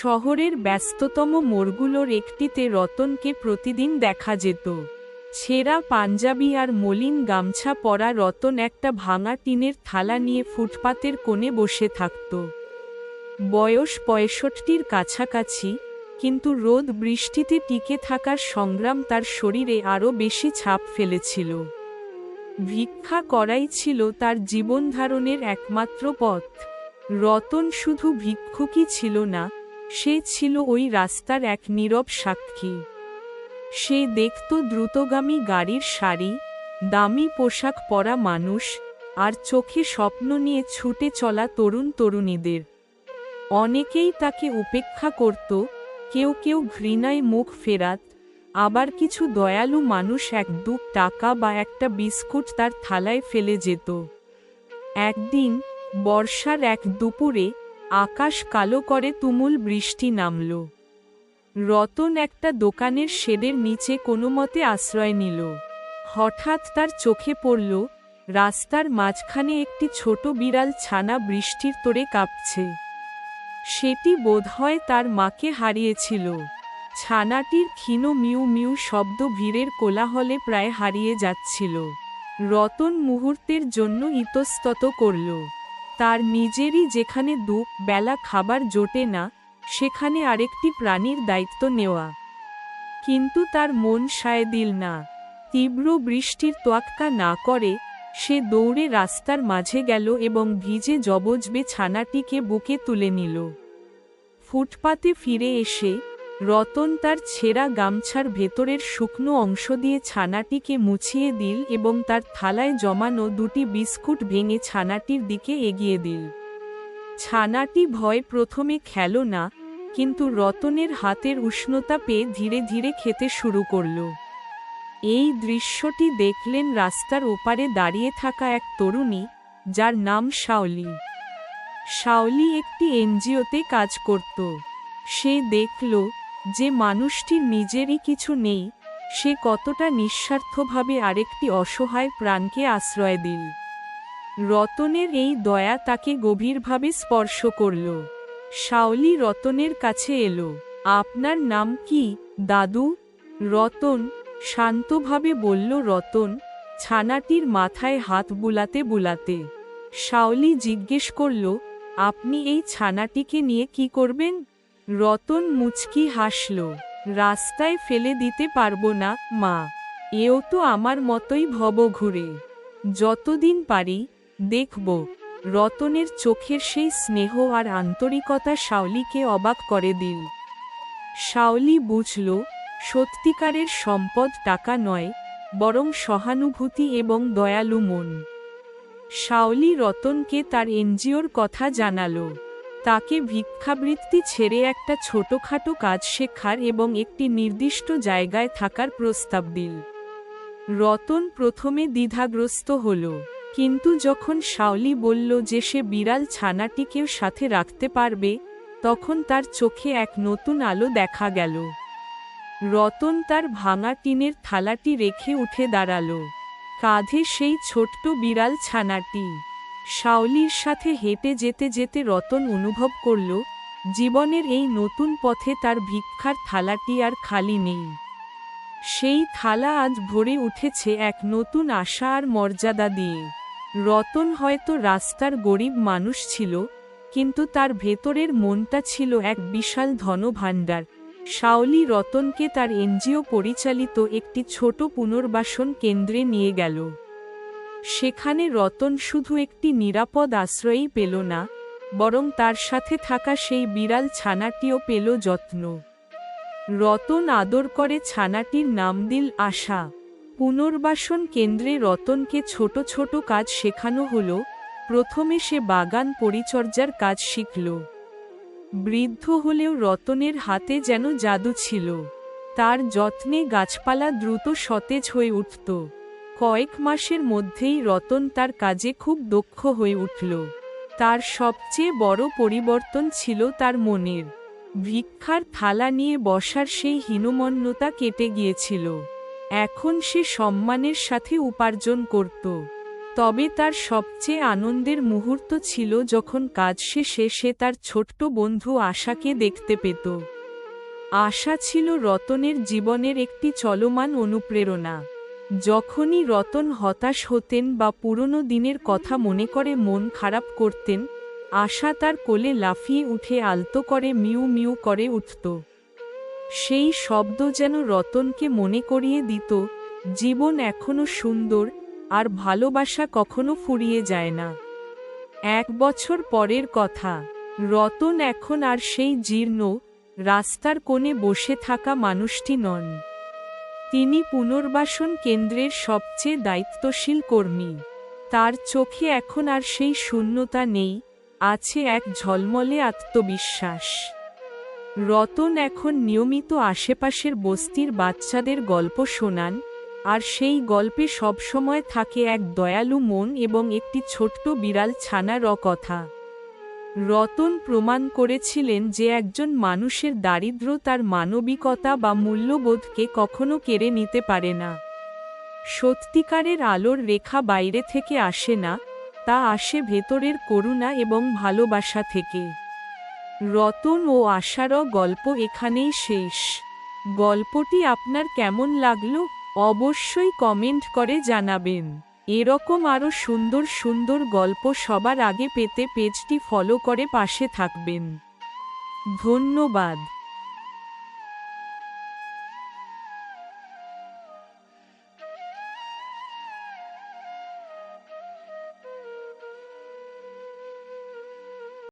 শহরের ব্যস্ততম মোড়গুলোর একটিতে রতনকে প্রতিদিন দেখা যেত। ছেঁড়া পাঞ্জাবি আর মলিন গামছা পরা রতন একটা ভাঙা টিনের থালা নিয়ে ফুটপাতের কোণে বসে থাকত। বয়স পঁয়ষট্টির কাছাকাছি, কিন্তু রোদ বৃষ্টিতে টিকে থাকার সংগ্রাম তার শরীরে আরও বেশি ছাপ ফেলেছিল। ভিক্ষা করাই ছিল তার জীবনধারণের একমাত্র পথ। রতন শুধু ভিক্ষুকই ছিল না সে ছিল ওই রাস্তার এক নীরব সাক্ষী। সে দেখত দ্রুতগামী গাড়ির সারি, দামি পোশাক পরা মানুষ, আর চোখে স্বপ্ন নিয়ে ছুটে চলা তরুণ তরুণীদের। অনেকেই তাকে উপেক্ষা করত, কেউ কেউ ঘৃণায় মুখ ফেরাত, আবার কিছু দয়ালু মানুষ এক দু টাকা বা একটা বিস্কুট তার থালায় ফেলে যেত। একদিন, বর্ষার এক দুপুরে আকাশ কালো করে তুমুল বৃষ্টি নামল। রতন একটা দোকানের শেডের নিচে কোনো মতে আশ্রয় নিল। হঠাৎ তার চোখে পড়ল, রাস্তার মাঝখানে একটি ছোট বিড়াল ছানা বৃষ্টির তোরে কাঁপছে। সেটি বোধহয় তার মাকে হারিয়েছিল। ছানাটির ক্ষীণ মিউ মিউ শব্দ ভিড়ের কোলাহলে প্রায় হারিয়ে যাচ্ছিল। রতন মুহূর্তের জন্য ইতস্তত করল। তার নিজেরই যেখানে দু বেলা খাবার জোটে না, সেখানে আরেকটি প্রাণীর দায়িত্ব নেওয়া। কিন্তু তার মন সায় দিল না। তীব্র বৃষ্টির তোয়াক্কা না করে, সে দৌড়ে রাস্তার মাঝে গেল এবং ভিজে জবজবে ছানাটিকে বুকে তুলে নিল। ফুটপাতে ফিরে এসে রতন তার ছেঁড়া গামছার ভেতরের শুকনো অংশ দিয়ে ছানাটিকে মুছিয়ে দিল এবং তার থালায় জমানো দুটি বিস্কুট ভেঙে ছানাটির দিকে এগিয়ে দিল। ছানাটি ভয় প্রথমে খেল না, কিন্তু রতনের হাতের উষ্ণতা পেয়ে ধীরে ধীরে খেতে শুরু করল। এই দৃশ্যটি দেখলেন রাস্তার ওপারে দাঁড়িয়ে থাকা এক তরুণী, যার নাম শাওলি। শাওলি একটি এনজিওতে কাজ করত। সে দেখল যে মানুষটির নিজেরই কিছু নেই, সে কতটা নিঃস্বার্থভাবে আরেকটি অসহায় প্রাণকে আশ্রয় দিল। রতনের এই দয়া তাকে গভীরভাবে স্পর্শ করল। শাওলি রতনের কাছে এলো, আপনার নাম কি, দাদু? রতন শান্তভাবে বলল, রতন, ছানাটির মাথায় হাত বুলাতে বুলাতে। শাওলি জিজ্ঞেস করল, আপনি এই ছানাটিকে নিয়ে কি করবেন? রতন মুচকি হাসল, রাস্তায় ফেলে দিতে পারব না, মা। এও তো আমার মতোই ভব ঘুরে। যতদিন পারি, দেখব। রতনের চোখের সেই স্নেহ আর আন্তরিকতা শাওলিকে অবাক করে দিল। শাওলি বুঝল, সত্যিকারের সম্পদ টাকা নয়, বরং সহানুভূতি এবং দয়ালু মন। শাওলি রতনকে তার এনজিওর কথা জানালো। তাকে ভিক্ষাবৃত্তি ছেড়ে একটা ছোটখাটো কাজ শেখার এবং একটি নির্দিষ্ট জায়গায় থাকার প্রস্তাব দিল। রতন প্রথমে দ্বিধাগ্রস্ত হল, কিন্তু যখন শাওলি বলল যে সে বিড়াল ছানাটিকেও সাথে রাখতে পারবে, তখন তার চোখে এক নতুন আলো দেখা গেল। রতন তার ভাঙা টিনের থালাটি রেখে উঠে দাঁড়াল। কাঁধে সেই ছোট্ট বিড়াল ছানাটি। শাওলির সাথে হেঁটে যেতে যেতে রতন অনুভব করল, জীবনের এই নতুন পথে তার ভিক্ষার থালাটি আর খালি নেই। সেই থালা আজ ভরে উঠেছে এক নতুন আশা আর মর্যাদা দিয়ে। রতন হয়তো রাস্তার গরিব মানুষ ছিল, কিন্তু তার ভেতরের মনটা ছিল এক বিশাল ধনভাণ্ডার। শাওলি রতনকে তার এনজিও পরিচালিত একটি ছোট পুনর্বাসন কেন্দ্রে নিয়ে গেল। সেখানে রতন শুধু একটি নিরাপদ আশ্রয়ই পেল না, বরং তার সাথে থাকা সেই বিড়াল ছানাটিও পেল যত্ন। রতন আদর করে ছানাটির নাম দিল আশা। পুনর্বাসন কেন্দ্রে রতনকে ছোট ছোট কাজ শেখানো হল, প্রথমে সে বাগান পরিচর্যার কাজ শিখল। বৃদ্ধ হলেও রতনের হাতে যেন জাদু ছিল। তার যত্নে গাছপালা দ্রুত সতেজ হয়ে উঠত। কয়েক মাসের মধ্যেই রতন তার কাজে খুব দক্ষ হয়ে উঠল। তার সবচেয়ে বড় পরিবর্তন ছিল তার মনের। ভিক্ষার থালা নিয়ে বসার সেই হীনমন্যতা কেটে গিয়েছিল। এখন সে সম্মানের সাথে উপার্জন করত। তবে তার সবচেয়ে আনন্দের মুহূর্ত ছিল যখন কাজ শেষে সে তার ছোট্ট বন্ধু আশাকে দেখতে পেত। আশা ছিল রতনের জীবনের একটি চলমান অনুপ্রেরণা। যখনই রতন হতাশ হতেন বা পুরনো দিনের কথা মনে করে মন খারাপ করতেন, আশা তার কোলে লাফিয়ে উঠে আলতো করে মিউ মিউ করে উঠত। সেই শব্দ যেন রতনকে মনে করিয়ে দিত, জীবন এখনও সুন্দর, আর ভালোবাসা কখনো ফুরিয়ে যায় না। এক বছর পরের কথা, রতন এখন আর সেই জীর্ণ, রাস্তার কোণে বসে থাকা মানুষটি নন। তিনি পুনর্বাসন কেন্দ্রের সবচেয়ে দায়িত্বশীল কর্মী। তার চোখে এখন আর সেই শূন্যতা নেই, আছে এক ঝলমলে আত্মবিশ্বাস। রতন এখন নিয়মিত আশেপাশের বস্তির বাচ্চাদের গল্প শোনান, আর সেই গল্পে সবসময় থাকে এক দয়ালু মন এবং একটি ছোট্ট বিড়াল ছানার কথা রতন প্রমাণ করেছিলেন যে একজন মানুষের দারিদ্র তার মানবিকতা বা মূল্যবোধকে কখনো কেড়ে নিতে পারে না। সত্যিকারের আলোর রেখা বাইরে থেকে আসে না, তা আসে ভেতরের করুণা এবং ভালোবাসা থেকে। রতন ও আশারও গল্প এখানেই শেষ। গল্পটি আপনার কেমন লাগল? অবশ্যই কমেন্ট করে জানাবেন। এরকম আরও সুন্দর সুন্দর গল্প সবার আগে পেতে পেজটি ফলো করে পাশে থাকবেন। ধন্যবাদ।